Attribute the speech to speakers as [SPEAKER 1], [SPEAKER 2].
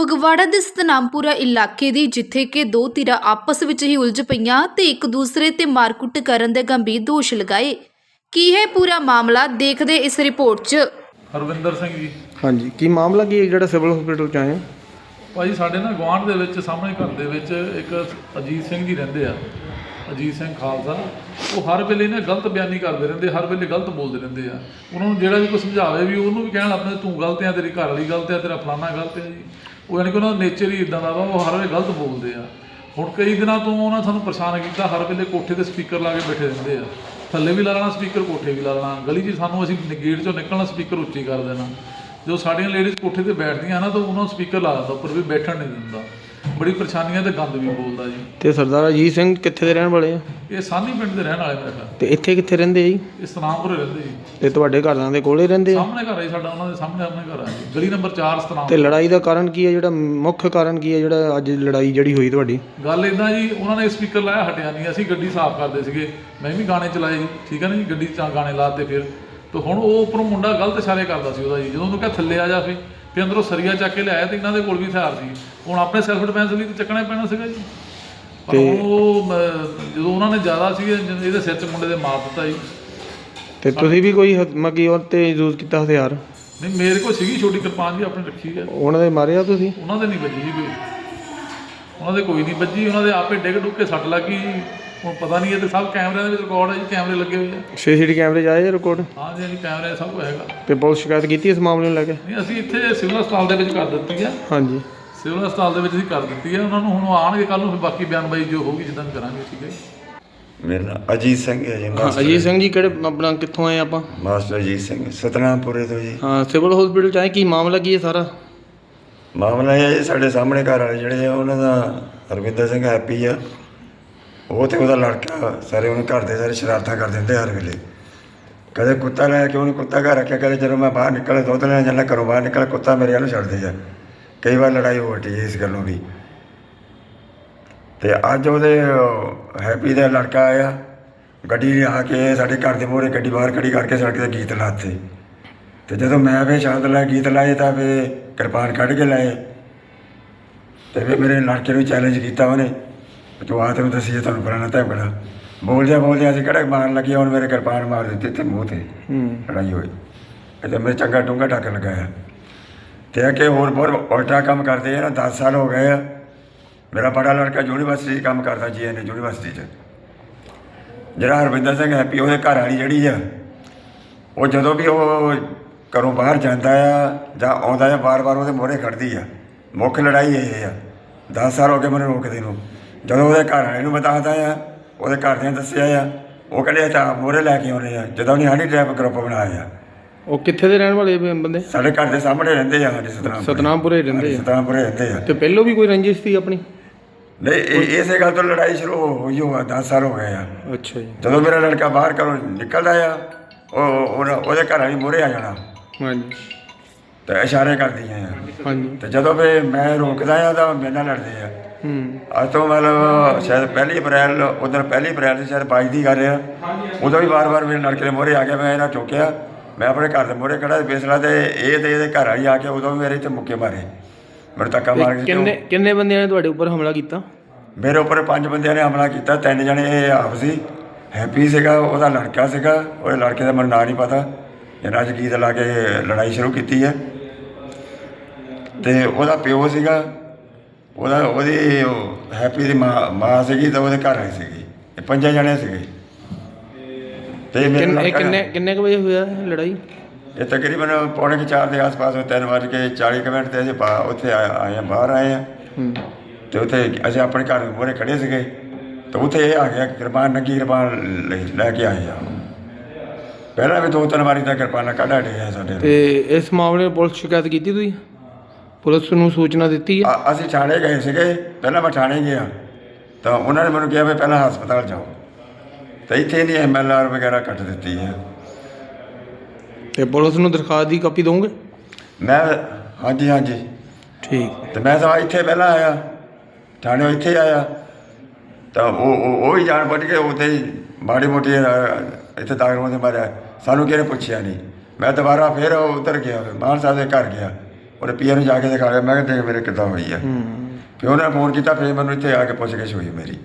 [SPEAKER 1] ਫਗਵਾੜਾ ਦੇ ਸਤਨਾਮਪੁਰਾ ਇਲਾਕੇ ਦੀ ਜਿੱਥੇ ਕਿ ਦੋ ਧਿਰਾਂ ਆਪਸ ਵਿੱਚ ਹੀ ਉਲਝ ਪਈਆਂ ਤੇ ਇੱਕ ਦੂਸਰੇ ਤੇ ਮਾਰਕੁੱਟ ਕਰਨ ਦੇ ਗੰਭੀਰ ਦੋਸ਼ ਲਗਾਏ। ਕੀ ਹੈ ਪੂਰਾ ਮਾਮਲਾ? ਦੇਖਦੇ ਇਸ ਰਿਪੋਰਟ 'ਚ।
[SPEAKER 2] ਹਰਵਿੰਦਰ ਸਿੰਘ ਜੀ।
[SPEAKER 3] ਹਾਂਜੀ ਕੀ ਮਾਮਲਾ ਕੀ ਹੈ ਜਿਹੜਾ ਸਿਵਲ ਹਸਪੀਟਲ ਚ ਆਏ ਹੋ?
[SPEAKER 2] ਭਾਜੀ ਸਾਡੇ ਨਾ ਗੁਆਂਢ ਦੇ ਵਿੱਚ ਸਾਹਮਣੇ ਘਰ ਦੇ ਵਿੱਚ ਇੱਕ ਅਜੀਤ ਸਿੰਘ ਜੀ ਰਹਿੰਦੇ ਆ। ਅਜੀਤ ਸਿੰਘ ਖਾਲਸਾ, ਉਹ ਹਰ ਵੇਲੇ ਨਾ ਗਲਤ ਬਿਆਨੀ ਕਰਦੇ ਰਹਿੰਦੇ, ਹਰ ਵੇਲੇ ਗਲਤ ਬੋਲਦੇ ਰਹਿੰਦੇ ਆ। ਉਹਨਾਂ ਨੂੰ ਜਿਹੜਾ ਵੀ ਕੋਈ ਸਮਝਾਵੇ ਵੀ, ਉਹਨੂੰ ਵੀ ਕਹਿਣ ਆਪਣੇ ਤੂੰ ਗਲਤ ਆ, ਤੇਰੀ ਘਰ ਵਾਲੀ ਗਲਤ ਆ, ਤੇਰਾ ਫਲਾਣਾ ਗਲਤ ਆ ਜੀ। ਉਹ ਯਾਨੀ ਕਿ ਉਹਨਾਂ ਦਾ ਨੇਚਰ ਹੀ ਇਦਾਂ ਦਾ ਵਾ, ਉਹ ਹਰ ਵੇਲੇ ਗਲਤ ਬੋਲਦੇ ਆ। ਹੁਣ ਕਈ ਦਿਨਾਂ ਤੋਂ ਉਹਨਾਂ ਸਾਨੂੰ ਪਰੇਸ਼ਾਨ ਕੀਤਾ, ਹਰ ਵੇਲੇ ਕੋਠੇ ਤੇ ਸਪੀਕਰ ਲਾ ਕੇ ਬੈਠੇ ਰਹਿੰਦੇ ਆ। ਥੱਲੇ ਵੀ ਲਾ ਲੈਣਾ ਸਪੀਕਰ ਕੋਠੇ ਵੀ ਲਾ ਲੈਣਾ। ਗਲੀ 'ਚ ਸਾਨੂੰ ਅਸੀਂ ਗੇਟ 'ਚੋਂ ਨਿਕਲਣਾ ਸਪੀਕਰ ਉੱਚੀ ਕਰ ਦੇਣਾ। ਜੋ ਸਾਡੀਆਂ ਲੇਡੀਜ਼ ਕੋਠੇ ਤੇ ਬੈਠਦੀਆਂ ਨਾ, ਤਾਂ ਉਹਨਾਂ ਨੂੰ ਸਪੀਕਰ ਲਾ ਦਿੰਦਾ, ਉੱਪਰ ਵੀ ਬੈਠਣ ਨਹੀਂ ਦਿੰਦਾ। ਬੜੀ ਪਰੇਸ਼ਾਨੀਆਂ ਤੇ ਗੰਦ ਵੀ ਬੋਲਦਾ ਜੀ।
[SPEAKER 3] ਤੇ ਸਰਦਾਰ ਅਜੀਤ ਸਿੰਘ ਕਿੱਥੇ ਦੇ ਰਹਿਣ ਵਾਲੇ ਆ?
[SPEAKER 2] ਇਹ ਸਾਨੀ ਪਿੰਡ ਦੇ ਰਹਿਣ ਵਾਲੇ ਮੇਰੇ ਖਿਆਲ
[SPEAKER 3] ਤੇ ਇੱਥੇ ਕਿੱਥੇ ਰਹਿੰਦੇ ਆ ਜੀ?
[SPEAKER 2] ਇਹ ਸਤਨਾਮਪੁਰ ਰਹਿੰਦੇ ਜੀ।
[SPEAKER 3] ਤੇ ਤੁਹਾਡੇ ਘਰਾਂ ਦੇ ਕੋਲੇ ਰਹਿੰਦੇ ਆ?
[SPEAKER 2] ਸਾਹਮਣੇ ਘਰ ਹੈ ਜੀ ਸਾਡਾ ਉਹਨਾਂ ਦੇ ਸਾਹਮਣੇ ਆਪਣੇ ਘਰ ਹੈ ਜੀ। ਗਲੀ ਨੰਬਰ 4 ਸਤਨਾਮ
[SPEAKER 3] ਤੇ ਲੜਾਈ ਦਾ ਕਾਰਨ ਕੀ ਹੈ ਜਿਹੜਾ ਮੁੱਖ ਕਾਰਨ ਕੀ ਹੈ ਜਿਹੜਾ ਅੱਜ ਲੜਾਈ ਜਿਹੜੀ ਹੋਈ ਤੁਹਾਡੀ?
[SPEAKER 2] ਗੱਲ ਇਦਾਂ ਜੀ ਉਹਨਾਂ ਨੇ ਸਪੀਕਰ ਲਾਇਆ ਹਟਿਆ ਨਹੀਂ। ਅਸੀਂ ਗੱਡੀ ਸਾਫ਼ ਕਰਦੇ ਸੀਗੇ। ਮੈਂ ਵੀ ਗਾਣੇ ਚਲਾਏ ਜੀ ਠੀਕ ਹੈ ਨਾ ਜੀ? ਗੱਡੀ 'ਚ ਗਾਣੇ ਲਾਤੇ ਫਿਰ। ਤੇ ਹੁਣ ਉਹ ਉੱਪਰੋਂ ਮੁੰਡਾ ਗਲਤ ਇਸ਼ਾਰੇ ਕਰਦਾ ਸੀ ਉਹਦਾ ਜੀ। ਜਦੋਂ ਉਹਨੂੰ ਕਿਹਾ ਥੱਲੇ ਆ ਜਾ ਫੇ ਫਿਰ ਅੰਦਰੋਂ ਸਰੀਆ ਚੱਕ ਕੇ ਲਿਆਇਆ ਤੇ ਇਹਨਾਂ ਦੇ ਕੋਲ ਵੀ ਹਥਿਆਰ ਸੀ। ਹੁਣ ਆਪਣੇ ਸੈਲਫ ਡਿਫੈਂਸ ਲਈ ਤੇ ਚੱਕਣਾ ਪੈਣਾ ਸੀਗਾ ਜੀ। ਪਰ ਉਹ ਮ, ਜਦੋਂ ਉਹਨਾਂ ਨੇ ਜ਼ਿਆਦਾ ਸੀ ਇਹਦੇ ਸਿਰ 'ਚ ਮੁੰਡੇ ਦੇ ਮਾਰ ਦਿੱਤਾ ਜੀ।
[SPEAKER 3] ਤੇ ਤੁਸੀਂ ਵੀ ਕੋਈ ਹ- ਮਗੀ ਉਹ ਤੇ ਯੂਜ਼ ਕੀਤਾ ਹਥਿਆਰ?
[SPEAKER 2] ਨਹੀਂ ਮੇਰੇ ਕੋਲ ਸੀਗੀ ਛੋਟੀ ਕਿਰਪਾਨ ਜੀ ਆਪਣੀ ਰੱਖੀ ਹੈ।
[SPEAKER 3] ਉਹਨਾਂ ਦੇ ਮਾਰਿਆ ਤੁਸੀਂ?
[SPEAKER 2] ਉਹਨਾਂ ਦੇ ਨਹੀਂ ਵੱਜੀ ਜੀ ਕੋਈ। ਉਹਨਾਂ ਦੇ ਕੋਈ ਨਹੀਂ ਵੱਜੀ ਉਹਨਾਂ ਦੇ ਆਪੇ ਡਿੱਗ ਡੁੱਗ ਕੇ ਸੱਟ ਲੱਗੀ ਜੀ। ਹੁਣ ਪਤਾ ਨਹੀਂ ਇਹ ਤੇ ਸਭ ਕੈਮਰਿਆਂ ਦੇ ਵਿੱਚ ਰਿਕਾਰਡ ਹੈ ਜੀ ਕੈਮਰੇ ਲੱਗੇ ਹੋਏ ਆ।
[SPEAKER 3] ਸੀਸੀਟੀ ਕੈਮਰੇ 'ਚ ਆਏ ਰਿਕਾਰਡ
[SPEAKER 2] ਹਾਂ ਜੀ ਹਾਂਜੀ ਕੈਮਰੇ ਸਭ ਕੁਝ ਹੈਗਾ।
[SPEAKER 3] ਤੇ ਪੁਲਿਸ ਸ਼ਿਕਾਇਤ ਕੀਤੀ ਇਸ ਮਾਮਲੇ ਨੂੰ ਲੈ ਕੇ?
[SPEAKER 2] ਨਹੀਂ ਅਸੀਂ ਇੱਥੇ ਸਿਵਲ ਹਸਪਤਾਲ ਦੇ ਵਿੱਚ ਕਰ ਦਿੱਤੀ ਆ।
[SPEAKER 3] ਹਾਂਜੀ।
[SPEAKER 2] ਸਿਵਲ ਹਸਪਤਾਲ ਦੇ ਵਿੱਚ ਅਸੀਂ ਕਰ ਦਿੱਤੀ ਆ। ਉਹਨਾਂ ਨੂੰ ਹੁਣ ਆਣਗੇ ਕੱਲ ਨੂੰ ਫਿਰ ਬਾਕੀ ਬਿਆਨਬਾਜ਼ੀ ਜੋ ਹੋਊਗੀ ਜਿੱਦਾਂ ਵੀ ਕਰਾਂਗੇ ਠੀਕ ਹੈ ਜੀ।
[SPEAKER 4] ਮੇਰਾ ਨਾਮ ਅਜੀਤ ਸਿੰਘ ਹੈ ਜੀ
[SPEAKER 3] ਹਾਂ
[SPEAKER 4] ਮਾਸਟਰ।
[SPEAKER 3] ਅਜੀਤ ਸਿੰਘ ਜੀ ਕਿਹੜੇ ਆਪਣਾ ਕਿੱਥੋਂ ਆਏ ਆਪਾਂ?
[SPEAKER 4] ਮਾਸਟਰ ਅਜੀਤ ਸਿੰਘ ਸਤਨਾਮਪੁਰੇ ਤੋਂ ਜੀ।
[SPEAKER 3] ਹਾਂ ਸਿਵਲ ਹਸਪੀਟਲ ਚ ਆਏ ਕੀ ਮਾਮਲਾ ਕੀ ਹੈ ਸਾਰਾ?
[SPEAKER 4] ਮਾਮਲਾ ਇਹ ਹੈ ਜੀ ਸਾਡੇ ਸਾਹਮਣੇ ਘਰ ਵਾਲੇ ਜਿਹੜੇ ਆ ਉਹਨਾਂ ਦਾ ਹਰਵਿੰਦਰ ਸਿੰਘ ਹੈਪੀ ਆ। ਉਹ ਤੇ ਉਹਦਾ ਲੜਕਾ, ਸਾਰੇ ਉਹਨੇ ਘਰ ਦੇ ਸਾਰੇ ਸ਼ਰਾਰਤਾਂ ਕਰ ਦਿੰਦੇ ਹਰ ਵੇਲੇ। ਕਦੇ ਕੁੱਤਾ ਲੈ ਕੇ ਉਹਨੇ ਕੁੱਤਾ ਘਰ ਰੱਖਿਆ, ਕਦੇ ਜਦੋਂ ਮੈਂ ਬਾਹਰ ਨਿਕਲੇ ਦੁੱਧ ਲੈਣ ਜਾਂਦਾ, ਘਰੋਂ ਬਾਹਰ ਨਿਕਲ ਕੁੱਤਾ ਮੇਰੇ ਵੱਲ ਛੱਡਦੇ ਆ। ਕਈ ਵਾਰ ਲੜਾਈ ਹੋ ਹਟੀ ਇਸ ਗੱਲੋਂ ਵੀ। ਤੇ ਅੱਜ ਉਹਦੇ ਹੈਪੀ ਦਾ ਲੜਕਾ ਆਇਆ। ਗੱਡੀ ਲਿਆ ਕੇ ਸਾਡੇ ਘਰ ਦੇ ਮੂਹਰੇ ਗੱਡੀ ਬਾਹਰ ਖੜੀ ਕਰਕੇ ਸੜਕ ਤੇ ਗੀਤ ਲਾਤੇ। ਤੇ ਜਦੋਂ ਮੈਂ ਵੀ ਸ਼ਾਂਤ ਲੈ ਗੀਤ ਲਾਏ ਤਾਂ ਵੀ ਕਿਰਪਾਨ ਕੱਢ ਕੇ ਲਾਏ। ਤੇ ਫਿਰ ਮੇਰੇ ਲੜਕੇ ਨੂੰ ਚੈਲੰਜ ਕੀਤਾ ਉਹਨੇ। ਵੀ ਤੂੰ ਆ ਤੈਨੂੰ ਦੱਸੀਏ ਤੁਹਾਨੂੰ ਫਲਾਣਾ ਤਾਂ ਬੜਾ। ਬੋਲਦਿਆਂ ਬੋਲਦਿਆਂ ਅਸੀਂ ਕਿਹੜਾ ਮਾਰਨ ਲੱਗੇ ਉਹਨੇ ਮੇਰੇ ਕਿਰਪਾਨ ਮਾਰ ਦਿੱਤੀ ਤੇ ਮੂੰਹ ਤੇ।
[SPEAKER 3] ਹੂੰ।
[SPEAKER 4] ਲੜਾਈ ਹੋਈ। ਤੇ ਮੇਰੇ ਚੰਗਾ ਡੂੰਘਾ ਟੱਕ ਲਗਾਇਆ ਤੇ ਅੱਗੇ ਹੋਰ ਬਹੁਤ ਉਲਟਾ ਕੰਮ ਕਰਦੇ ਆ ਨਾ 10 ਸਾਲ ਹੋ ਗਏ ਆ। ਮੇਰਾ ਬੜਾ ਲੜਕਾ ਯੂਨੀਵਰਸਿਟੀ ਕੰਮ ਕਰਦਾ ਜੀ ਐਨ ਯੂਨੀਵਰਸਿਟੀ 'ਚ। ਜਿਹੜਾ ਹਰਵਿੰਦਰ ਸਿੰਘ ਹੈਪੀ ਉਹਦੇ ਘਰ ਵਾਲੀ ਜਿਹੜੀ ਆ ਉਹ ਜਦੋਂ ਵੀ ਉਹ ਘਰੋਂ ਬਾਹਰ ਜਾਂਦਾ ਆ ਜਾਂ ਆਉਂਦਾ ਆ ਵਾਰ-ਵਾਰ ਉਹਦੇ ਮੋਹਰੇ ਖੜਦੀ ਆ। ਮੁੱਖ ਲੜਾਈ ਇਹ ਆ। 10 ਸਾਲ ਹੋ ਗਏ ਮੈਨੂੰ ਰੋਕਦੇ ਨੂੰ। ਜਦੋਂ ਉਹਦੇ ਘਰ ਵਾਲੇ ਨੂੰ ਬਤਾਉਂਦਾ ਆ ਉਹਦੇ ਘਰਦਿਆਂ ਦੱਸਿਆ ਆ ਉਹ ਕਹਿੰਦੇ ਆ ਤਾਂ ਮੋਹਰੇ ਲੈ ਕੇ ਆਉਣੇ ਆ। ਜਦੋਂ ਨਹੀਂ ਹਣੀ ਟ੍ਰੈਪ ਗਰੁੱਪ ਬਣਾਇਆ ਆ।
[SPEAKER 3] ਉਹ ਕਿੱਥੇ ਦੇ ਰਹਿਣ ਵਾਲੇ ਬ- ਬੰਦੇ?
[SPEAKER 4] ਸਾਡੇ ਘਰ ਦੇ ਸਾਹਮਣੇ ਰਹਿੰਦੇ ਆ ਸਾਡੇ ਸਤਨਾਮ
[SPEAKER 3] ਸਤਨਾਮਪੁਰੇ ਰਹਿੰਦੇ ਆ।
[SPEAKER 4] ਸਤਨਾਮਪੁਰੇ ਰਹਿੰਦੇ ਆ।
[SPEAKER 3] ਤੇ ਪਹਿਲੋਂ ਵੀ ਕੋਈ ਰੰਜਿਸ਼ ਸੀ ਆਪਣੀ?
[SPEAKER 4] ਨਹੀਂ ਇਹ- ਇਸੇ ਗੱਲ ਤੋਂ ਲੜਾਈ ਸ਼ੁਰੂ ਹੋਈ ਹੋਆ 10 ਸਾਲ ਹੋ ਗਏ ਆ।
[SPEAKER 3] ਅੱਛਾ ਜੀ।
[SPEAKER 4] ਜਦੋਂ ਮੇਰਾ ਲੜਕਾ ਬਾਹਰ ਘਰੋਂ ਨਿਕਲਦਾ ਆ ਉਹ ਉਹਦਾ- ਉਹਦੇ ਘਰ ਵਾਲੀ ਮੋਹਰੇ ਆ ਜਾਣਾ।
[SPEAKER 3] ਹਾਂਜੀ।
[SPEAKER 4] ਤੇ ਇਸ਼ਾਰੇ ਕਰਦੀਆਂ ਆ।
[SPEAKER 3] ਹਾਂਜੀ।
[SPEAKER 4] ਤੇ ਜਦੋਂ ਵੀ ਮੈਂ ਰੋਕਦਾ ਆ ਤਾਂ ਮੇਰੇ ਨਾਲ ਲੜਦੇ ਆ।
[SPEAKER 3] ਹੂੰ।
[SPEAKER 4] ਅੱਜ ਤੋਂ ਮਤਲਬ ਸ਼ਾਇਦ ਪਹਿਲੀ ਅਪ੍ਰੈਲ ਉਦੋਂ ਪਹਿਲੀ ਅਪ੍ਰੈਲ ਸ਼ਾਇਦ 22 ਦੀ ਗੱਲ ਆ। ਉਦੋਂ ਵੀ ਵਾਰ-ਵਾਰ ਮੇਰੇ ਲੜਕੇ ਦੇ ਮੋਹਰੇ ਆ ਗਿਆ ਮੈਂ ਇਹਨਾਂ ਚੁੱਕਿਆ। ਮੈਂ ਆਪਣੇ ਘਰ ਦੇ ਮੋਹਰੇ ਖੜਾ ਫੈਸਲਾ ਤੇ ਇਹ ਤੇ ਇਹਦੇ ਘਰ ਵਾਲੀ ਆ ਕੇ ਉਦੋਂ ਵੀ ਮੇਰੇ ਤੇ ਮੁੱਕੇ ਮਾਰੇ। ਮੇਰੇ ਧੱਕਾ ਮਾਰ ਕੇ
[SPEAKER 3] ਕਿੰਨੇ ਕਿੰਨੇ ਬੰਦਿਆਂ ਨੇ ਤੁਹਾਡੇ ਉੱਪਰ ਹਮਲਾ ਕੀਤਾ?
[SPEAKER 4] ਮੇਰੇ ਉੱਪਰ ਪੰਜ ਬੰਦਿਆਂ ਨੇ ਹਮਲਾ ਕੀਤਾ ਤਿੰਨ ਜਣੇ ਇਹ ਆਪ ਸੀ। ਹੈਪੀ ਸੀਗਾ ਉਹਦਾ ਲੜਕਾ ਸੀਗਾ ਉਹਦੇ ਲੜਕੇ ਦਾ ਮੈਨੂੰ ਨਾਂ ਨਹੀਂ ਪਤਾ। ਇਹਨਾਂ ਅੱਜ ਗੀਤ ਲਾ ਕੇ ਲੜਾਈ ਸ਼ੁਰੂ ਕੀਤੀ ਹੈ। ਤੇ ਉਹਦਾ ਪਿਓ ਸੀਗਾ ਉਹਦਾ ਉਹਦੀ ਉਹ ਹੈਪੀ ਦੀ ਮਾਂ ਮਾਂ ਸੀਗੀ ਤੇ ਉਹਦੇ ਘਰ ਵਾਲੀ ਸੀਗੀ ਇਹ ਪੰਜਾਂ ਜਣੇ ਸੀਗੇ। ਤੇ ਮੇਰੇ
[SPEAKER 3] ਕਿੰਨੇ ਕਿੰਨੇ ਕਿੰਨੇ ਕੁ ਵਜੇ ਹੋਇਆ ਇਹ ਲੜਾਈ?
[SPEAKER 4] ਇਹ ਤਕਰੀਬਨ ਪੌਣੇ ਕੁ ਚਾਰ ਦੇ ਆਸ-ਪਾਸ ਹੋਏ, ਤਿੰਨ ਵੱਜ ਕੇ 40 ਕੁ ਮਿੰਟ ਤੇ ਅਸੀਂ ਬਾ- ਉੱਥੇ ਆਏ ਆਏ ਹਾਂ, ਬਾਹਰ ਆਏ ਆ।
[SPEAKER 3] ਹੂੰ।
[SPEAKER 4] ਤੇ ਉੱਥੇ ਅਸੀਂ ਆਪਣੇ ਘਰ ਦੇ ਮੂਹਰੇ ਖੜੇ ਸੀਗੇ। ਤੇ ਉੱਥੇ ਇਹ ਆ ਗਿਆ ਕਿਰਪਾਨ ਨੰਗੀ ਕਿਰਪਾਨ ਲੈ- ਲੈ ਕੇ ਆਏ ਆ। ਪਹਿਲਾਂ ਵੀ ਦੋ ਤਿੰਨ ਵਾਰੀ ਤਾਂ ਕਿਰਪਾਨਾਂ ਕੱਢ ਹਟੇ ਆ ਸਾਡੇ
[SPEAKER 3] ਤੇ ਇਸ ਮਾਮਲੇ ਨੂੰ ਪੁਲਿਸ ਸ਼ਿਕਾਇਤ ਕੀਤੀ ਤੁਸੀਂ? ਪੁਲਿਸ ਨੂੰ ਸੂਚਨਾ ਦਿੱਤੀ ਹੈ
[SPEAKER 4] ਅ- ਅਸੀਂ ਥਾਣੇ ਗਏ ਸੀਗੇ ਪਹਿਲਾਂ ਮੈਂ ਥਾਣੇ ਗਿਆ। ਤਾਂ ਉਹਨਾਂ ਨੇ ਮੈਨੂੰ ਕਿਹਾ ਵੀ ਪਹਿਲਾਂ ਹਸਪਤਾਲ ਜਾਓ। ਤੇ ਇੱਥੇ ਨਹੀਂ ਐਮਐਲਆਰ ਵਗੈਰਾ ਕੱਟ ਦਿੱਤੀ ਹੈ।
[SPEAKER 3] ਤੇ ਪੁਲਿਸ ਨੂੰ ਦਰਖਾਸਤ ਦੀ ਕਾਪੀ ਦੋਗੇ?
[SPEAKER 4] ਮੈਂ ਹਾਂਜੀ ਹਾਂਜੀ।
[SPEAKER 3] ਠੀਕ।
[SPEAKER 4] ਤੇ ਮੈਂ ਤਾਂ ਇੱਥੇ ਪਹਿਲਾਂ ਆਇਆ। ਥਾਣੇ ਇੱਥੇ ਆਇਆ। ਤਾਂ ਉਹ ਉਹ ਉਹ ਹੀ ਜਾਣ ਬੁੱਝ ਕੇ ਉੱਥੇ ਹੀ ਮਾੜੀ ਮੋਟੀ ਇੱਥੇ ਦਾਖਲ ਹੋਣ ਦੇ ਮਾਰਿਆ ਸਾਨੂੰ ਕਿਹਨੇ ਪੁੱਛਿਆ ਨਹੀਂ। ਮੈਂ ਦੁਬਾਰਾ ਫਿਰ ਉੱਧਰ ਗਿਆ। ਮਾਨ ਸਾਹਿਬ ਦੇ ਘਰ ਗਿਆ। ਉਹਦੇ ਪੀਏ ਨੂੰ ਜਾ ਕੇ ਦਿਖਾ ਲਿਆ ਮੈਂ ਕਿਹਾ ਦੇਖ ਮੇਰੇ ਕਿੱਦਾਂ ਹੋਈ ਆ।
[SPEAKER 3] ਹੂੰ।
[SPEAKER 4] ਫਿਰ ਉਹਨੇ ਫੋਨ ਕੀਤਾ ਫਿਰ ਮੈਨੂੰ ਇੱਥੇ ਆ ਕੇ ਪੁੱਛ ਕੇ ਹੋਈ ਮੇਰੀ।